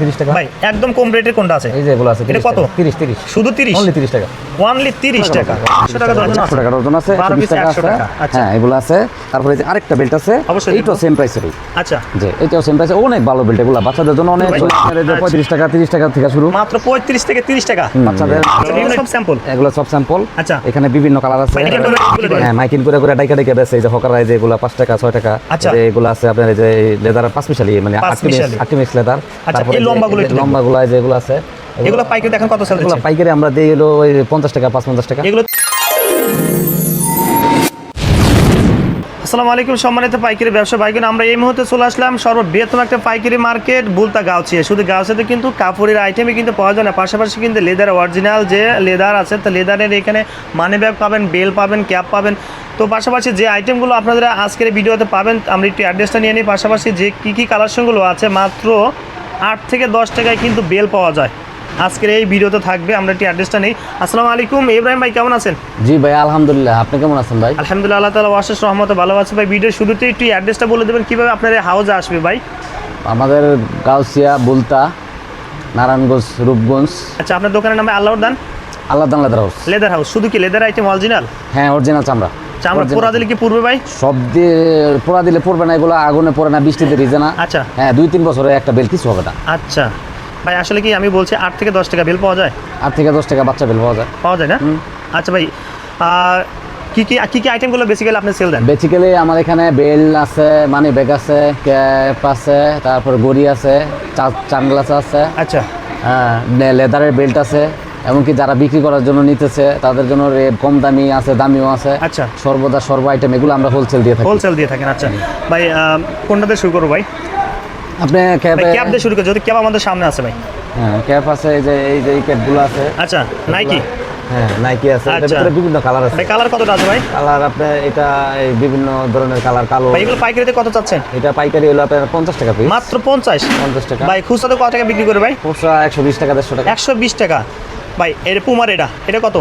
তিরিশ টাকা। ভাই একদম কম রেটের কোনটা আছে? এই যে এগুলো আছে এটা কত? তিরিশ তিরিশ। শুধু তিরিশ? অনলি তিরিশ টাকা। ওয়ানলি তিরিশ টাকা একশো টাকা দরজা একশো টাকা ডজন আছে বারো বিশ piece টাকা আছে। হ্যাঁ এগুলো আছে। তারপরে যে আরেকটা বেল্ট আছে এইটাও সেম প্রাইসেরই আচ্ছা। যে এটাও সেম প্রাইসে অনেক ভালো বেল্ট এগুলো। বাচ্চাদের জন্য অনেক ভাই। পঁয়ত্রিশ টাকা তিরিশ টাকা থেকে শুরু। মাত্র পঁয়ত্রিশ থেকে তিরিশ টাকা। বাচ্চাদের সব স্যাম্পল এগুলো সব স্যাম্পল আচ্ছা। এখানে বিভিন্ন কালার আছে। মাইকিং করে হ্যাঁ মাইকিং করে করে ডাইকা ডাইকা এই যে হকার যে এগুলো পাঁচ টাকা ছয় টাকা। আচ্ছা। এগুলো আছে আপনার এই যে লেদার পাঁচ মিশালি মানে পাঁচ মিশালি। আটটি লেদার আচ্ছা, এই লম্বাগুলো এই আছে এগুলো পাইকারি দেখেন কত সেল এগুলো পাইকারি আমরা দিই হলো ওই পঞ্চাশ টাকা পাঁচ পঞ্চাশ টাকা। এগুলো আসসালামু আলাইকুম সম্মানিত পাইকারি ব্যবসা ভাইগুন আমরা এই মুহূর্তে চলে আসলাম সর্ববৃহত্তম একটা পাইকারি মার্কেট বুলতা গাউছিয়ে শুধু গাউছিয়াতে কিন্তু কাপড়ের আইটেমই কিন্তু পাওয়া যায় না পাশাপাশি কিন্তু লেদার অরিজিনাল যে লেদার আছে তো লেদারের এখানে মানি ব্যাগ পাবেন বেল পাবেন ক্যাপ পাবেন। তো পাশাপাশি যে আইটেমগুলো আপনারা আজকের ভিডিওতে পাবেন আমরা একটু অ্যাড্রেসটা নিয়ে নিই। পাশাপাশি যে কী কী কালেকশনগুলো আছে মাত্র আট থেকে দশ টাকায় কিন্তু বেল পাওয়া যায়। আজকের এই ভিডিওতে থাকবে আমরা একটু অ্যাড্রেসটা নেই। আসসালামু আলাইকুম ইব্রাহিম ভাই কেমন আছেন? জি ভাই আলহামদুলিল্লাহ। আপনি কেমন আছেন ভাই? আলহামদুলিল্লাহ আল্লাহ তালা অশেষ রহমত ভালো আছে ভাই। ভিডিওর শুরুতে একটু অ্যাড্রেসটা বলে দেবেন কীভাবে আপনার হাউজে আসবে ভাই? আমাদের গাউসিয়া বুলতা নারায়ণগঞ্জ রূপগঞ্জ। আচ্ছা আপনার দোকানের নামে আল্লাহর দান? আল্লাহ দান লেদার হাউস। লেদার হাউস শুধু কি লেদার আইটেম অরিজিনাল? হ্যাঁ অরিজিনাল চামড়া। চামড়া Original। পোড়া দিলে কি পূর্বে ভাই? সব দিয়ে পোড়া দিলে পড়বে না এগুলো আগুনে পড়ে না বৃষ্টিতে ভিজে না। আচ্ছা। হ্যাঁ দুই তিন বছরে একটা বেল কিছু হবে না। আচ্ছা। ভাই আসলে কি আমি বলছি আট থেকে দশ টাকা বিল পাওয়া যায়? আট থেকে দশ টাকা বাচ্চা বেল পাওয়া যায়। পাওয়া যায় না? আচ্ছা ভাই আর কি কি কি কি আইটেমগুলো বেসিক্যালি আপনি সেল দেন? বেসিক্যালি আমার এখানে বেল আছে মানি ব্যাগ আছে ক্যাপ আছে তারপর গড়ি আছে চানগ্লাস আছে। আচ্ছা। হ্যাঁ লেদারের বেল্ট আছে। এমনকি যারা বিক্রি করার জন্য নিতেছে তাদের জন্য রে- কম দামি আছে দামিও আছে। আচ্ছা। সর্বদা সর্ব আইটেম এগুলো আমরা হোলসেল দিয়ে থাকি। হোলসেল দিয়ে থাকেন আচ্ছা। ভাই আহ, কোনটা দিয়ে শুরু করব ভাই? আপনি ক্যাপ ভাই দিয়ে শুরু করে যদি ক্যাপ আমাদের সামনে আছে ভাই। হ্যাঁ ক্যাপ আছে এই যে এই যে এই ক্যাপগুলো আছে। আচ্ছা নাইকি হ্যাঁ নাইকি আছে। আচ্ছা। ভিতরে বিভিন্ন কালার আছে। ভাই কালার কতটা আছে ভাই? কালার আপনার এটা এই বিভিন্ন ধরনের কালার কালো। ভাই এগুলো পাইকারিতে কত চাচ্ছেন? এটা পাইকারি হলো আপনার পঞ্চাশ টাকা পিস মাত্র পঞ্চাশ? পঞ্চাশ টাকা। ভাই খুচরাতে কত টাকা বিক্রি করে ভাই? খুচরা একশো বিশ টাকা দেড়শো টাকা। একশো বিশ টাকা। ভাই এর পুমার এটা। এটা কত?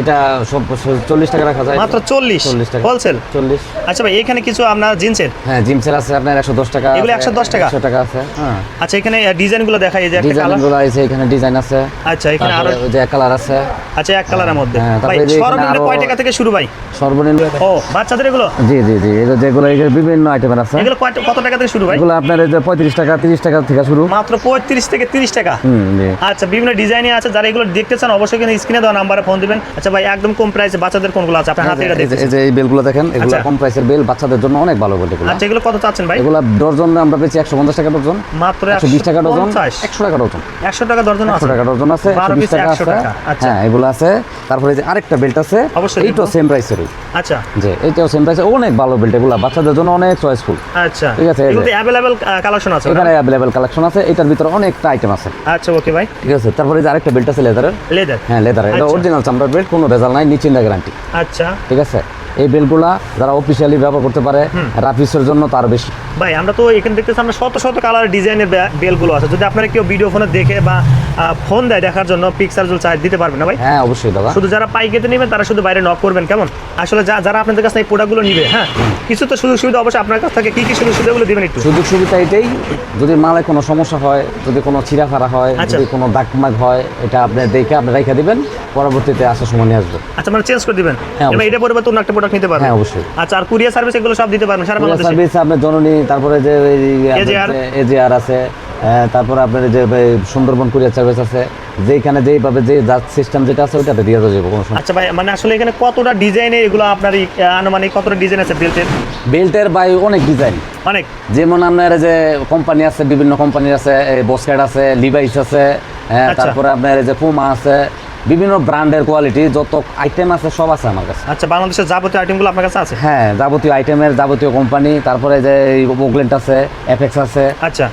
এটা সব চল্লিশ টাকা রাখা যায়। মাত্র চল্লিশ? চল্লিশ টাকা। হোলসেল? চল্লিশ। আচ্ছা ভাই এখানে কিছু আপনার জিন্সের? হ্যাঁ জিমসের আছে আপনার একশো দশ টাকা এগুলো 110 টাকা? একশো টাকা আছে হ্যাঁ। আচ্ছা এখানে ডিজাইনগুলো দেখা যায় যে একটা ডিজাইন কালারগুলো আছে এখানে ডিজাইন আছে। আচ্ছা এখানে আরও যে কালার আছে। আচ্ছা এক কালারের মধ্যে। হ্যাঁ, ভাই এই যে এখানে সর্বনিম্ন কয় টাকা থেকে শুরু ভাই? সর্বনিম্ন ও বাচ্চাদের এগুলো? জি জি জি এগুলো যেগুলো এগুলো বিভিন্ন আইটেমের আছে। এগুলো কত টাকা থেকে শুরু ভাই? এগুলো আপনার এই যে পঁয়ত্রিশ টাকা তিরিশ টাকা থেকে শুরু। মাত্র পঁয়ত্রিশ থেকে তিরিশ টাকা? আচ্ছা বিভিন্ন ডিজাইনে আছে। যারা এগুলো দেখতে চান অবশ্যই কিন্তু স্ক্রিনে দেওয়া নাম্বারে ফোন দিবেন। আচ্ছা ভাই একদম কম প্রাইসে বাচ্চাদের কোনগুলো আছে? আপনার হাতে এটা দেখতে এই যে এই বেলগুলো দেখেন এগুলো আচ্ছা। কম প্রাইসের বেল বাচ্চাদের জন্য অনেক ভালো বেল এগুলো। আচ্ছা এগুলো কত চাচ্ছেন ভাই? এগুলো ডজন আমরা পেয়েছি একশো পঞ্চাশ টাকা ডজন। মাত্র একশো বিশ টাকা ডজন পঞ্চাশ? একশো টাকা ডজন। একশো টাকা দর্জন একশো আছে? টাকা ডজন আছে বারো একশো বিশ piece টাকা আছে। আচ্ছা। হ্যাঁ এগুলো আছে। তারপরে এই যে আরেকটা বেল্ট আছে এইটাও। সেম প্রাইসেরই আচ্ছা। যে এটাও সেম প্রাইসে অনেক ভালো বেল্ট এগুলো বাচ্চাদের জন্য অনেক চয়েসফুল আচ্ছা। ঠিক আছে। এগুলোতে অ্যাভেলেবেল কালেকশন আছে এখানে অ্যাভেলেবেল কালেকশন আছে এটার ভিতরে অনেকটা আইটেম আছে। আচ্ছা ওকে ভাই। ঠিক আছে তারপরে এই যে আরেকটা বেল্ট আছে লেদারের। লেদার। হ্যাঁ লেদার এটা আচ্ছা। অরিজিনাল চামড়ার বেল্ট। কোনো রেজাল্ট নাই নিচিন্দা গ্যারান্টি আচ্ছা। ঠিক আছে? এই বেলগুলা যারা অফিসিয়ালি ব্যবহার করতে পারে রাফিসের জন্য তার বেশি। ভাই আমরা তো এখানে দেখতেছি আমরা শত শত কালার ডিজাইনের বেলগুলো আছে। যদি আপনারা কেউ ভিডিও ফোনে দেখে বা ফোন দেয় দেখার জন্য পিকচার জল চাই দিতে পারবেন না ভাই? হ্যাঁ অবশ্যই দাদা। শুধু যারা পাইকেতে নেবেন তারা শুধু বাইরে নক করবেন কেমন? আসলে যা- যারা আপনাদের কাছে এই প্রোডাক্টগুলো নিবে হ্যাঁ কিছু তো সুযোগ সুবিধা অবশ্যই আপনার কাছ থেকে কি কি সুযোগ সুবিধাগুলো দিবেন একটু? সুযোগ সুবিধা এটাই যদি মালে কোনো সমস্যা হয় যদি কোনো ছিঁড়া ফাড়া হয় আচ্ছা। যদি কোনো দাগ মাগ হয় এটা আপনি দেখে আপনি রেখে দিবেন পরবর্তীতে আসার সময় নিয়ে আসবে। আচ্ছা মানে চেঞ্জ করে দিবেন? হ্যাঁ, এবার এটা পরিবর্তে অন্য একটা প্রোডাক্ট নিতে পারবেন? হ্যাঁ অবশ্যই। আচ্ছা আর কুরিয়ার সার্ভিস এগুলো সব দিতে পারবেন সারা বাংলাদেশে? সার্ভিস আপনার জননী তারপরে যে এজিআর আছে তারপরে আপনার যে সুন্দরবন কুরিয়ার সার্ভিস আছে যেখানে যেইভাবে যে সিস্টেম যেটা আছে ওইটাতে দিয়ে যাবে কোনো আচ্ছা ভাই মানে আসলে এখানে কতটা ডিজাইনের এগুলো আপনার আনুমানিক কতটা ডিজাইন আছে বেল্টের বেল্টের বাই অনেক ডিজাইন অনেক? যেমন আপনার যে কোম্পানি আছে বিভিন্ন কোম্পানির আছে বসকেট আছে লিভাইস আছে হ্যাঁ, আচ্ছা। তারপরে আপনার যে পুমা আছে বিভিন্ন ব্র্যান্ডের কোয়ালিটি যত আইটেম আছে সব আছে আমার কাছে। আচ্ছা বাংলাদেশের যাবতীয় আইটেমগুলো আপনার কাছে আছে? হ্যাঁ যাবতীয় আইটেমের যাবতীয় কোম্পানি তারপরে যে ওগলেন্ট আছে এফেক্স আছে আচ্ছা।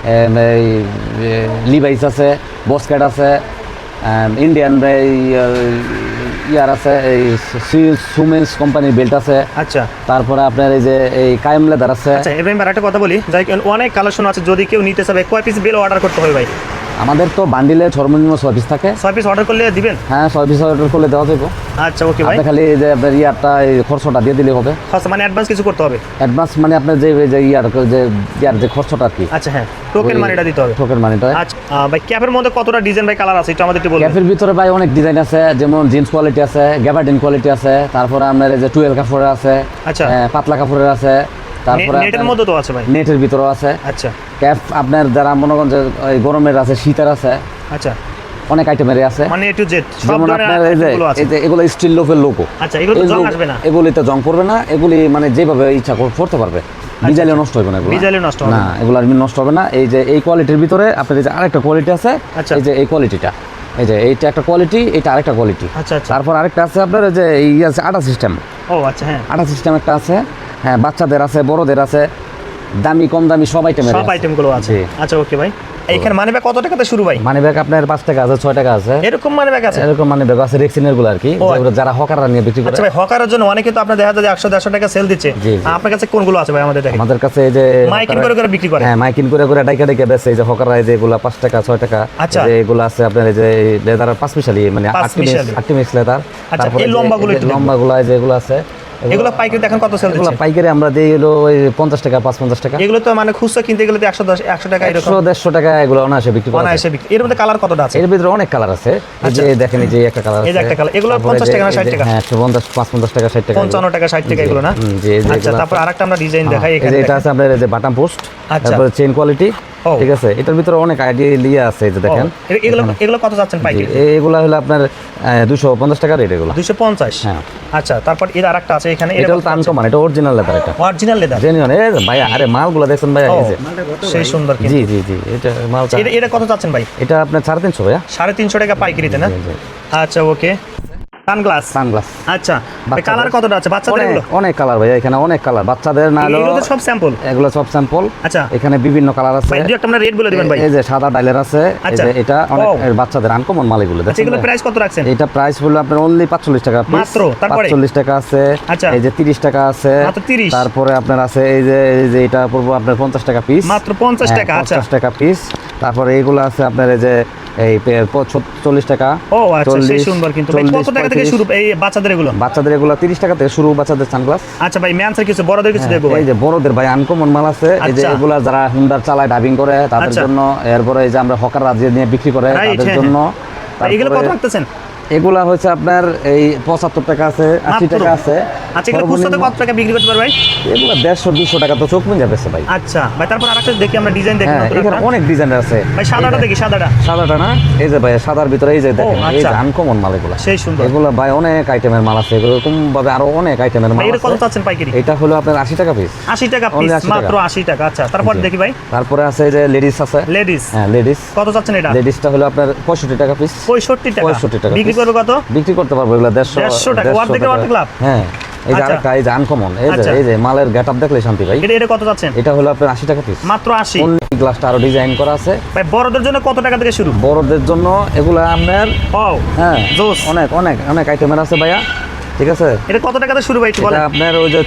এই লিভাইস আছে বসকেট আছে ইন্ডিয়ান ইয়ার আছে এই সুমেন্স কোম্পানির বেল্ট আছে। আচ্ছা। তারপরে আপনার এই যে এই কায়েম লেদার আছে। আচ্ছা এবার একটা কথা বলি যাই অনেক কালেকশন আছে যদি কেউ নিতে চাবে কয় পিস বেল অর্ডার করতে হবে ভাই? আমাদের তো বান্ডিলে সর্বনিম্ন ছয় পিস থাকে। ছয় পিস অর্ডার করলে দিবেন? হ্যাঁ ছয় পিস অর্ডার করলে দেওয়া যাবে আচ্ছা ওকে ভাই। খালি যে আপনার ইয়ারটা এই খরচটা দিয়ে দিলে হবে। আচ্ছা মানে অ্যাডভান্স কিছু করতে হবে? অ্যাডভান্স মানে আপনার যে যে ইয়ার যে ইয়ার যে খরচটা কি। আচ্ছা হ্যাঁ টোকেন মানিটা দিতে হবে। টোকেন মানিটা আচ্ছা ভাই ক্যাপের মধ্যে কতটা ডিজাইন ভাই কালার আছে? একটু আমাদের একটু বলবেন। ক্যাফের ভিতরে ভাই অনেক ডিজাইন আছে। যেমন জিন্স কোয়ালিটি আছে গ্যাবার্ডিন কোয়ালিটি আছে তারপরে আপনার যে টুয়েল কাপড়ের আছে আচ্ছা। হ্যাঁ, পাতলা কাপড়ের আছে। তারপরে নেটের মধ্যে তো আছে ভাই। নেটের ভিতরেও আছে। আচ্ছা। ক্যাপ আপনার যারা মনে করেন যে গরমের আছে শীতের আছে আচ্ছা। অনেক আইটেমের আছে। মানে এ টু জেড যেমন আপনার এই যে এগুলো স্টিল লোফের লোগো আচ্ছা এগুলো জং আসবে না। এগুলিতে জং পড়বে না এগুলি মানে যেভাবে ইচ্ছা করে পড়তে পারবে। ডিজাইলে নষ্ট হবে না এগুলো। ডিজাইলে নষ্ট হবে না। এগুলো আর নষ্ট হবে না। এই যে এই কোয়ালিটির ভিতরে আপনার এই যে আরেকটা কোয়ালিটি আছে আচ্ছা। এই যে এই কোয়ালিটিটা এই যে এইটা একটা কোয়ালিটি এটা আরেকটা কোয়ালিটি আচ্ছা আচ্ছা। তারপর আরেকটা আছে আপনার যে এই আছে আটা সিস্টেম ও আচ্ছা হ্যাঁ। আটা সিস্টেম একটা আছে। হ্যাঁ বাচ্চাদের আছে বড়দের আছে দামি কম দামি সব আইটেমের সব আইটেমগুলো আছে। আচ্ছা ওকে ভাই। এইখানে মানি ব্যাগ কত টাকাতে শুরু ভাই? মানি ব্যাগ আপনার পাঁচ টাকা আছে ছয় টাকা আছে। এরকম মানি ব্যাগ আছে? এরকম মানি ব্যাগ আছে রেক্সিনেরগুলো আর কি। যেগুলো যারা হকাররা নিয়ে বিক্রি করে। আচ্ছা ভাই হকারের জন্য অনেকে তো আপনার দেখা যায় একশো দেড়শো টাকা সেল দিচ্ছে। আপনার কাছে কোনগুলো আছে ভাই আমাদের দেখেন? আমাদের কাছে এই যে মাইকিং করে করে বিক্রি করে। হ্যাঁ মাইকিং করে করে ডাইকা ডাইকা বেছে এই যে হকাররা এই যে এগুলা পাঁচ টাকা ছয় টাকা। আচ্ছা। যে এগুলো আছে আপনার এই যে লেদার পাঁচ মিশালি মানে আটটি মিশালি। আটটি মিক্স লেদার আচ্ছা, এই লম্বাগুলো একটু দেখব। লম্বাগুলো এই যে এগুলো আছে। এগুলো পাইকারি দেখেন কত সেল এগুলো পাইকারি আমরা দিই হলো ওই পঞ্চাশ টাকা পাঁচ পঞ্চাশ টাকা। এগুলো তো মানে খুচরা কিনতে গেলে তো একশো দশ একশো টাকা এরকম। একশো দেড়শো টাকা এগুলো অনায়াসে বিক্রি করা অনায়াসে বিক্রি। এর মধ্যে কালার কতটা আছে? এর ভিতরে অনেক কালার আছে। এই যে দেখেন এই যে একটা কালার আচ্ছা। এই যে একটা colour। এগুলো 50 টাকা না 60 টাকা? হ্যাঁ একশো পঞ্চাশ পাঁচ পঞ্চাশ টাকা ষাট টাকা। পঞ্চান্ন টাকা ষাট টাকা এগুলো না? জি, আচ্ছা তারপর আরেকটা আমরা ডিজাইন দেখাই হ্যাঁ, এখানে এটা আছে আপনার যে বাটাম পোস্ট আচ্ছা। তারপরে চেইন কোয়ালিটি। ঠিক আছে? এটার ভিতরে অনেক আইডিয়া লিয়ে আছে এই যে দেখেন। এগুলো এগুলো কত যাচ্ছেন পাইকারি? এ- এগুলা হলো আপনার দুশো পঞ্চাশ টাকা রেট এগুলো। দুইশো পঞ্চাশ? হ্যাঁ। আচ্ছা তারপর এর আরেকটা আছে এখানে। এটা হলো আনকমন এটা অরিজিনাল লেদার এটা। অরিজিনাল লেদার জেনুইন এই যে ভাইয়া আরে মালগুলো দেখছেন ভাইয়া ও এই যে। সেই সুন্দর কিন্তু। জি জি জি এটা মাল এটা এটা কত চাচ্ছেন ভাই? এটা আপনার সাড়ে তিনশো ভাইয়া। সাড়ে তিনশো টাকা পাইকারিতে না। আচ্ছা ওকে। সানগ্লাস। সানগ্লাস। আচ্ছা কালার কতটা আছে? বাচ্চাদের এগুলো? অনেক কালার ভাইয়া এখানে অনেক কালার বাচ্চাদের না এগুলো সব স্যাম্পল এগুলো সব স্যাম্পল আচ্ছা। এখানে বিভিন্ন কালার আছে। ভাই একটা আমরা রেট বলে দিবেন ভাই। এই যে সাদা ডাইলের আছে এই আচ্ছা। যে এটা অনেক বাচ্চাদের আনকমন মাল এগুলো আচ্ছা এগুলো প্রাইস কত রাখছেন? এটা প্রাইস হলো আপনার অনলি পাঁচচল্লিশ টাকা। মাত্র, তারপরে? পাঁচচল্লিশ টাকা আছে আচ্ছা। এই যে তিরিশ টাকা আছে মাত্র 30? তারপরে আপনার আছে এই যে এই যে এটা পড়ব আপনার পঞ্চাশ টাকা পিস মাত্র 50 টাকা, আচ্ছা। পঞ্চাশ টাকা পিস তারপরে এইগুলো আছে আপনার এই যে এই চল্লিশ টাকা। ও আচ্ছা সেই সুন্দর কিন্তু। কত টাকা থেকে শুরু? এই বাচ্চাদের এগুলো? বাচ্চাদের এগুলো তিরিশ টাকা থেকে শুরু বাচ্চাদের সানগ্লাস। আচ্ছা ভাই ম্যানসের কিছু বড়দের কিছু দেখব এই যে বড়দের ভাই আনকমন মাল আছে। এই যে আচ্ছা। এগুলা যারা হুন্ডার চালায় ডাবিং করে তাদের আচ্ছা। জন্য। এরপরে এই যে আমরা হকার রাজ্যে নিয়ে বিক্রি করে তাদের হ্যাঁ, জন্য। এগুলো কত রাখতেছেন? এগুলা হচ্ছে আপনার এই পঁচাত্তর টাকা আছে আশি? টাকা আছে। আচ্ছা এগুলো কত টাকা বিক্রি করতে পারবে ভাই? এগুলো দেড়শো দুশো টাকা তো চোখ মিন যাবে ভাই। আচ্ছা ভাই তারপর আরেকটা দেখি আমরা ডিজাইন দেখি হ্যাঁ এখানে অনেক ডিজাইনের আছে। ভাই সাদাটা দেখি সাদাটা। সাদাটা না? এই যে ভাই সাদার ভিতরে এই যে দেখেন এই আচ্ছা। যে আনকমন মাল এগুলো। সেই সুন্দর। এগুলো ভাই অনেক আইটেমের মাল আছে এগুলো এরকম ভাবে আরও অনেক আইটেমের মাল কত চাচ্ছেন পাইকারি? এটা হলো আপনার আশি টাকা পিস আশি টাকা Only পিস মাত্র আশি টাকা। আচ্ছা তারপর দেখি ভাই। তারপরে আছে এই যে লেডিস আছে। লেডিস হ্যাঁ লেডিস কত চাচ্ছেন এটা? লেডিসটা হলো আপনার পঁয়ষট্টি টাকা পিস পঁয়ষট্টি টাকা। 65 টাকা বিক্রি করবে কত? বিক্রি করতে পারব এগুলো দেড়শো 150 টাকা, অর্ধেকের অর্ধেক লাভ। হ্যাঁ এই যে আচ্ছা। আরেকটা এই যে আনকমন এই যে আচ্ছা। এই যে মালের গেট আপ দেখলে শান্তি ভাই। এটা এটা কত চাচ্ছেন এটা হলো আপনার আশি টাকা পিস মাত্র আশি। গ্লাসটা আরও ডিজাইন করা আছে। ভাই বড়দের জন্য কত টাকা থেকে শুরু? বড়দের জন্য এগুলো আপনার হ্যাঁ জোস। অনেক অনেক অনেক আইটেমের আছে ভাইয়া। ঠিক আছে? এটা কত টাকা থেকে শুরু ভাই একটু বলেন। আপনার ওই যে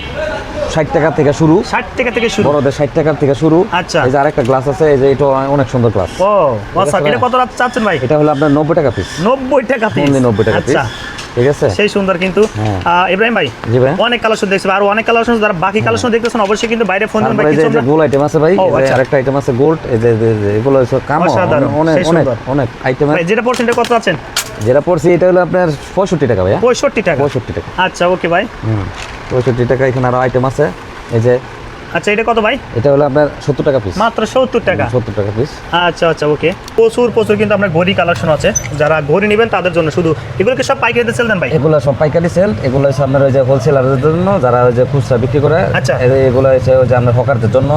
ষাট টাকা থেকে শুরু। ষাট টাকা থেকে শুরু। বড়দের ষাট টাকা থেকে শুরু। আচ্ছা। এই যে আরেকটা গ্লাস আছে এই যে এটা অনেক সুন্দর গ্লাস ও আচ্ছা এটা কত রাত চাচ্ছেন ভাই? এটা হলো আপনার নব্বই টাকা পিস নব্বই টাকা পিস অনলি নব্বই টাকা পিস আচ্ছা ঠিক আছে? সেই সুন্দর কিন্তু। ইব্রাহিম ভাই অনেক কালেকশন দেখছি আর অনেক কালেকশন যারা বাকি কালেকশন দেখতেছেন অবশ্যই কিন্তু বাইরে ফোন দিন ভাই তারপরে এই যে- কিছু এই যে আমরা- গোল আইটেম আছে ভাই ও, এই যে। আরেকটা আইটেম আছে গোল্ড এই যে যে- যে এগুলো কাম। অনেক অনেক অনেক আইটেম ভাই যেটা কত আছেন? যেটা পড়ছি এটা হলো আপনার পঁয়ষট্টি টাকা ভাইয়া। পঁয়ষট্টি টাকা। পঁয়ষট্টি টাকা। আচ্ছা ওকে ভাই। পঁয়ষট্টি টাকা এখানে আরও আইটেম আছে। এই যে আচ্ছা এটা কত ভাই? এটা হলো আপনার সত্তর টাকা পিস মাত্র সত্তর টাকা। সত্তর টাকা পিস আচ্ছা আচ্ছা ওকে প্রচুর প্রচুর কিন্তু আপনার ঘড়ি কালেকশন আছে। যারা ঘড়ি নেবেন তাদের জন্য শুধু এগুলোকে সব পাইকারিতে সেল দেন ভাই? এগুলো সব পাইকারি সেল এগুলো হচ্ছে আপনার ওই যে হোলসেলারদের জন্য যারা ওই যে খুচরা বিক্রি করে আচ্ছা। এগুলো হচ্ছে ওই যে আপনার হকারদের জন্য?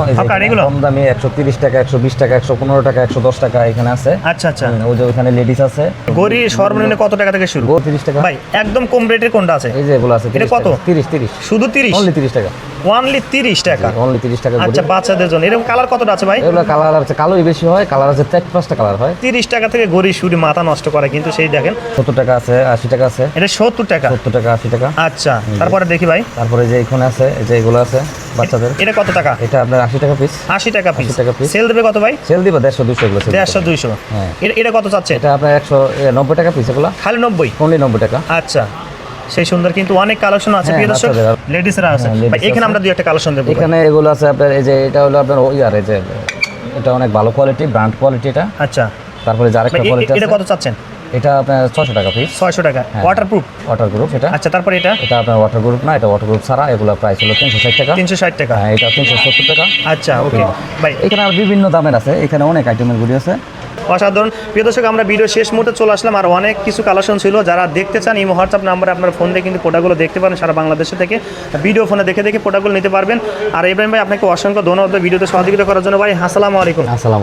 কম দামি একশো তিরিশ টাকা একশো বিশ টাকা একশো পনেরো টাকা একশো দশ টাকা এখানে আছে। আচ্ছা আচ্ছা। ওই যে ওখানে লেডিস আছে। ঘড়ি সর্বনিম্ন কত টাকা থেকে শুরু? তিরিশ টাকা। ভাই একদম কম রেটের কোনটা আছে? এই যে এগুলো আছে এটা কত? তিরিশ তিরিশ। শুধু তিরিশ? অনলি তিরিশ টাকা। ওয়ানলি তিরিশ টাকা। অনলি তিরিশ টাকা আচ্ছা বাচ্চাদের জন্য। এরকম কালার কতটা আছে ভাই? এগুলো কালার আছে কালোই বেশি হয় কালার আছে চার পাঁচটা কালার হয়। তিরিশ টাকা থেকে গড়ি শুরু মাথা নষ্ট করে কিন্তু সেই দেখেন। সত্তর টাকা আছে আশি টাকা আছে। এটা সত্তর টাকা। সত্তর টাকা আশি টাকা। আচ্ছা তারপরে দেখি ভাই। তারপরে যে এখানে আছে এই যে এগুলো আছে বাচ্চাদের। এটা কত টাকা? এটা আপনার আশি টাকা পিস আশি টাকা পিস 80 টাকা piece। সেল দেবে কত ভাই? সেল দিব দেড়শো দুশো এগুলো sell দেড়শো দিব। দুইশো। হ্যাঁ। এটা কত চাচ্ছে? এটা আপনার একশো এ, নব্বই টাকা পিস এগুলো। খালি নব্বই? অনলি নব্বই টাকা। আচ্ছা। সেই সুন্দর কিন্তু অনেক কালেকশন আছে হ্যাঁ, প্রিয় দর্শক। লেডিসের আছে। হ্যাঁ, ভাই, এখানে আমরা দুই একটা কালেকশন দেবো এখানে এগুলো আছে আপনার এই যে এটা হলো আপনার ওই আর এই যে এটা অনেক ভালো কোয়ালিটি ব্র্যান্ড কোয়ালিটি এটা। আচ্ছা। তারপরে যে আরেকটা ভাই, এ- কোয়ালিটি এটা কত চাচ্ছেন? এটা আপনার ছশো টাকা পিস ছয়শো টাকা। হ্যাঁ। ওয়াটারপ্রুফ ওয়াটার গ্রুপ এটা। আচ্ছা তারপরে এটা? এটা আপনার ওয়াটার গ্রুপ না এটা ওয়াটার গ্রুপ ছাড়া এগুলো প্রাইস হলো তিনশো ষাট টাকা। তিনশো ষাট টাকা। হ্যাঁ এটা তিনশো সত্তর টাকা। আচ্ছা ওকে ভাই। এখানে আর বিভিন্ন দামের আছে এখানে অনেক আইটেমের গুলি আছে। অসাধারণ। প্রিয় দর্শক, আমরা ভিডিও শেষ মুহূর্তে চলে আসলাম। আর অনেক কিছু কালেকশন ছিল। যারা দেখতে চান এই হোয়াটসঅ্যাপ নাম্বারে আপনার ফোন দিয়ে কিন্তু ফোটাগুলো দেখতে পারেন। সারা বাংলাদেশে থেকে ভিডিও ফোনে দেখে দেখে পোটাগুলো নিতে পারবেন। আর ইব্রাহিম ভাই, আপনাকে অসংখ্য ধন্যবাদ। ভিডিওতে সহযোগিতা করার জন্য। ভাই, আসসালামু আলাইকুম। আসসালাম